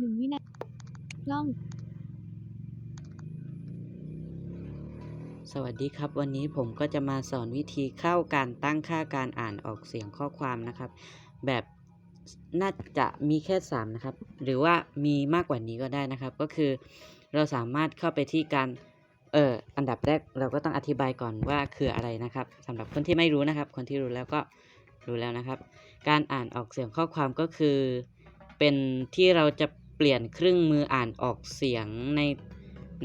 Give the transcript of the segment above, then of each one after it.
หนึ่งวินาทีกล้อง สวัสดีครับ วันนี้ผมก็จะมาสอนวิธีเข้าการตั้งค่าการอ่านออกเสียงข้อความนะครับ แบบน่าจะมีแค่ 3 นะครับ หรือว่ามีมากกว่านี้ก็ได้นะครับ ก็คือเราสามารถเข้าไปที่การเอ่ออันดับแรกเราก็ต้องอธิบายก่อนว่าคืออะไรนะครับสำหรับคนที่ไม่รู้นะครับ คนที่รู้แล้วก็รู้แล้วนะครับ การอ่านออกเสียงข้อความก็คือ เป็นที่เราจะ เปลี่ยนเครื่องมืออ่านออกเสียงใน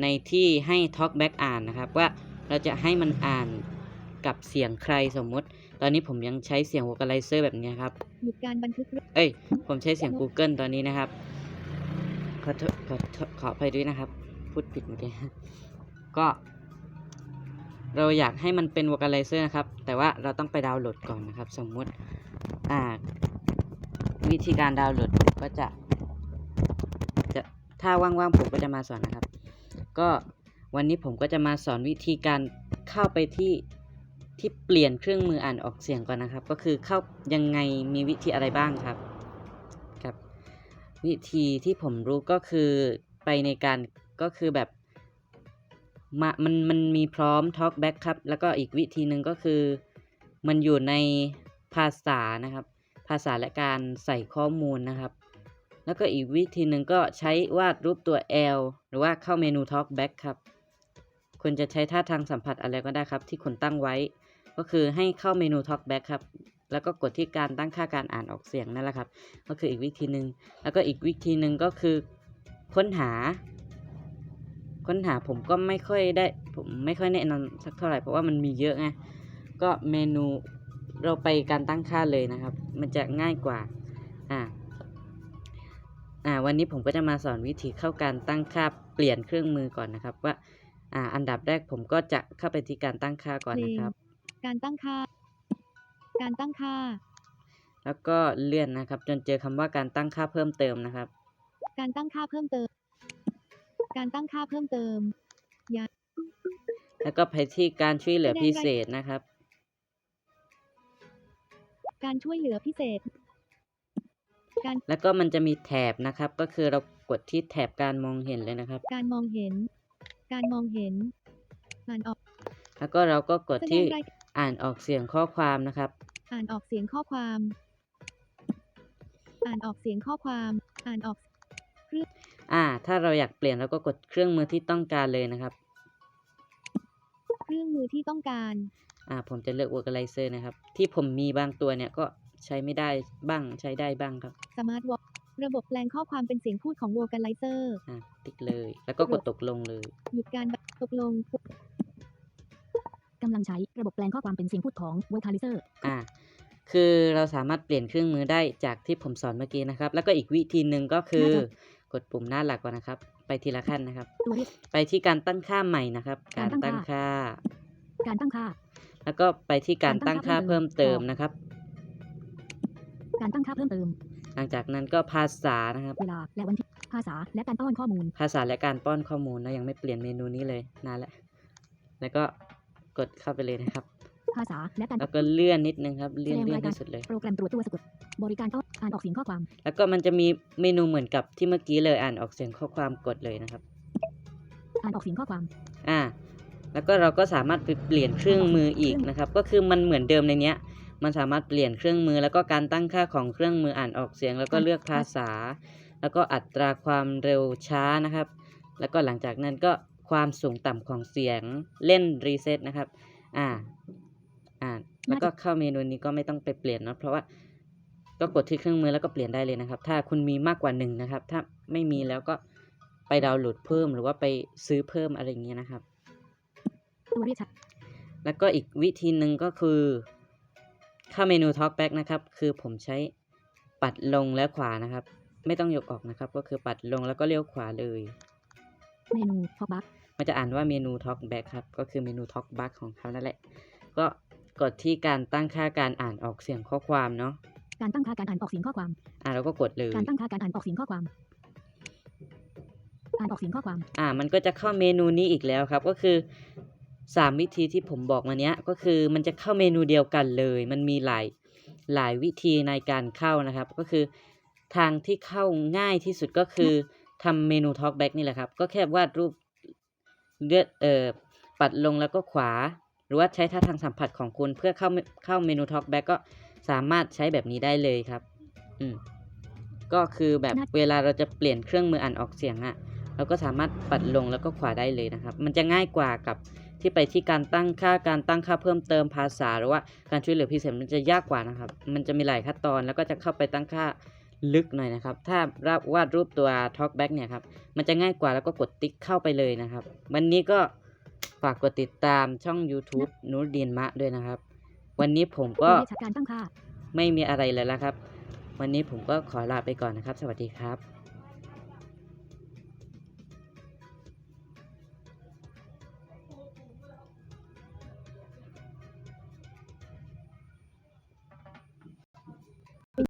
ในที่ให้ Talkback อ่านนะครับ ว่าเราจะให้มันอ่านกับเสียงใครสมมุติ ตอนนี้ผมยังใช้เสียง vocalizer แบบนี้ครับหยุดการบันทึกเรื่องเอ้ย ผมใช้เสียง Google ตอนนี้นะครับ ขอโทษขอโทษขออภัยด้วยนะครับ พูดผิดเมื่อกี้ก็ เราอยากให้มันเป็น vocalizer นะครับ แต่ว่าเราต้องไปดาวน์โหลดก่อนนะครับ สมมุติอ่าวิธีการดาวน์โหลดผมก็จะจะ ถ้าว่างๆผมก็จะมาสอนนะครับ ก็วันนี้ผมก็จะมาสอนวิธีการเข้าไปที่ที่เปลี่ยนเครื่องมืออ่านออกเสียงก่อนนะครับ ก็คือเข้ายังไงมีวิธีอะไรบ้างครับครับ วิธีที่ผมรู้ก็คือไปในการก็คือแบบมามันมันมีพร้อม Talkback ครับ แล้วก็อีกวิธีหนึ่งก็คือ มันอยู่ในภาษานะครับ ภาษาและการใส่ข้อมูลนะครับ แล้วก็อีกวิธีหนึ่งก็ใช้วาดรูปตัว L หรือว่าเข้าเมนู Talkback ครับ คุณจะใช้ท่าทางสัมผัสอะไรก็ได้ครับ ที่คุณตั้งไว้ ก็คือให้เข้าเมนู Talkback ครับ แล้วก็กดที่การตั้งค่าการอ่านออกเสียงนั่นแหละครับ ก็คืออีกวิธีหนึ่งแล้วก็อีกวิธีหนึ่งก็คือ ค้นหา ค้นหาผมก็ไม่ค่อยได้ผมไม่ค่อยแนะนำสักเท่าไหร่เพราะว่ามันมีเยอะไง ก็เมนูเราไปการตั้งค่าเลยนะครับ มันจะง่ายกว่า อ่า อ่าวันนี้ผมก็จะมาสอนวิธีเข้าการตั้งค่าเปลี่ยนเครื่องมือก่อนนะครับ ว่าอ่าอันดับแรกผมก็จะเข้าไปที่การตั้งค่าก่อนนะครับ การตั้งค่า การตั้งค่า แล้วก็เลื่อนนะครับ จนเจอคำว่าการตั้งค่าเพิ่มเติมนะครับ การตั้งค่าเพิ่มเติม การตั้งค่าเพิ่มเติมแล้วก็ไปที่การช่วยเหลือพิเศษนะครับ การช่วยเหลือพิเศษ การแล้วก็มันจะมีแถบนะครับ ก็คือเรากดที่แถบการมองเห็นเลยนะครับ การมองเห็น การมองเห็นอ่านออก แล้วก็เราก็กดแสดที่งรายอ่านออกเสียงข้อความนะครับ อ่านออกเสียงข้อความ อ่านออกเสียงข้อความ อ่านออกอ่า ถ้าเราอยากเปลี่ยนเราก็กดเครื่องมือที่ต้องการเลยนะครับ เครื่องมือที่ต้องการ อ่า ผมจะเลือก Vocalizer นะครับ ที่ผมมีบางตัวเนี่ยก็ ใช้ไม่ได้บ้างใช้ได้บ้างครับ สมาร์ทวอระบบแปลงข้อความเป็นเสียงพูดของ Vocalizer อ่าติ๊กเลย แล้วก็กดตกลงเลย หยุดการบันตกลงกำลังใช้ระบบแปลงข้อความเป็นเสียงพูดของ Vocalizer อ่าคือเราสามารถเปลี่ยนเครื่องมือได้จากที่ผมสอนเมื่อกี้นะครับ แล้วก็อีกวิธีหนึ่งก็คือหน้าจกดปุ่มหน้าหลักก่อนนะครับ ไปทีละขั้นนะครับตัวเรียกไปที่การตั้งค่าใหม่นะครับ กาการรตั้ตั้งงค่าค่า การตั้งค่า แล้วก็ไปที่การการตั้ตั้งงค่าค่าเพิ่เพิ่มมเติเติมมนะครับ การตั้งค่าเพิ่มเติม หลังจากนั้นก็ภาษานะครับ เวลาและวันที่ภาษาและการป้อนข้อมูล ภาษาและการป้อนข้อมูลนะยังไม่เปลี่ยนเมนูนี้เลยนานแล้วแล้วก็กดเข้าไปเลยนะครับภาษาและการแล้วก็เลื่อนนิดนึงครับเลื่อนแสดงเลื่อนรายการที่สุดเลย โปรแกรมตรวจตัวสะกดบริการต้อนอ่านออกเสียงข้อความ แล้วก็มันจะมีเมนูเหมือนกับที่เมื่อกี้เลยอ่านออกเสียงข้อความกดเลยนะครับ อ่านออกเสียงข้อความ อ่า แล้วก็เราก็สามารถไปเปลี่ยนเครื่องมืออีกนะครับ ก็คือมันเหมือนเดิมในเนี้ย มันสามารถเปลี่ยนเครื่องมือ แล้วก็การตั้งค่าของเครื่องมืออ่านออกเสียง แล้วก็เลือกภาษา แล้วก็อัตราความเร็วช้านะครับ แล้วก็หลังจากนั้นก็ความสูงต่ำของเสียงเล่นรีเซ็ตนะครับ อ่า อ่า แล้วก็เข้าเมนูนี้ก็ไม่ต้องไปเปลี่ยนเนอะเพราะว่าก็กดที่เครื่องมือแล้วก็เปลี่ยนได้เลยนะครับ ถ้าคุณมีมากกว่าหนึ่งนะครับ ถ้าไม่มีแล้วก็ไปดาวน์โหลดเพิ่มหรือว่าไปซื้อเพิ่มอะไรอย่างเงี้ยนะครับตัวเรียกชัดแล้วก็อีกวิธีหนึ่งก็คือ เข้าเมนู Talkback นะครับ คือผมใช้ปัดลงและขวานะครับ ไม่ต้องยกออกนะครับ ก็คือปัดลงแล้วก็เลี้ยวขวาเลย เมนูทอ l บัคมันจะอ่านว่าเมนู Talkback ครับ ก็คือเมนู Talkback ของเขานั่นแหละ ก็กดที่การตั้งค่าการอ่านออกเสียงข้อความเนาะ การตั้งค่าการอ่านออกเสียงข้อความ อ่าเราก็กดเลย การตั้งค่าการอ่านออกเสียงข้อความ อ่านออกเสียงข้อความ อ่า มันก็จะเข้าเมนูนี้อีกแล้วครับ ก็คือ สามวิธีที่ผมบอกมาเนี้ยก็คือมันจะเข้าเมนูเดียวกันเลย มันมีหลายหลายวิธีในการเข้านะครับ ก็คือทางที่เข้าง่ายที่สุดก็คือทำเมนู Talkback นี่แหละครับ ก็แค่วาดรูปเลือดเอ่อปัดลงแล้วก็ขวา หรือว่าใช้ท่าทางสัมผัสของคุณเพื่อเข้าเมเข้าเมนู Talkback ก็สามารถใช้แบบนี้ได้เลยครับ อืมก็คือแบบเวลาเราจะเปลี่ยนเครื่องมืออ่านออกเสียงอะ่ะเราก็สามารถปัดลงแล้วก็ขวาได้เลยนะครับ มันจะง่ายกว่ากับ ที่ไปที่การตั้งค่าการตั้งค่าเพิ่มเติมภาษา หรือว่าการช่วยเหลือพิเศษมันจะยากกว่านะครับ มันจะมีหลายขั้นตอนแล้วก็จะเข้าไปตั้งค่าลึกหน่อยนะครับ ถ้าวาดรูปตัว Talkback เนี่ยครับ มันจะง่ายกว่าแล้วก็กดติ๊กเข้าไปเลยนะครับ วันนี้ก็ฝากกดติดตามช่อง YouTube นูรดีนมะด้วยนะครับ วันนี้ผมก็เลขการตั้งค่าไม่มีอะไรเลยแล้วครับ วันนี้ผมก็ขอลาไปก่อนนะครับ สวัสดีครับ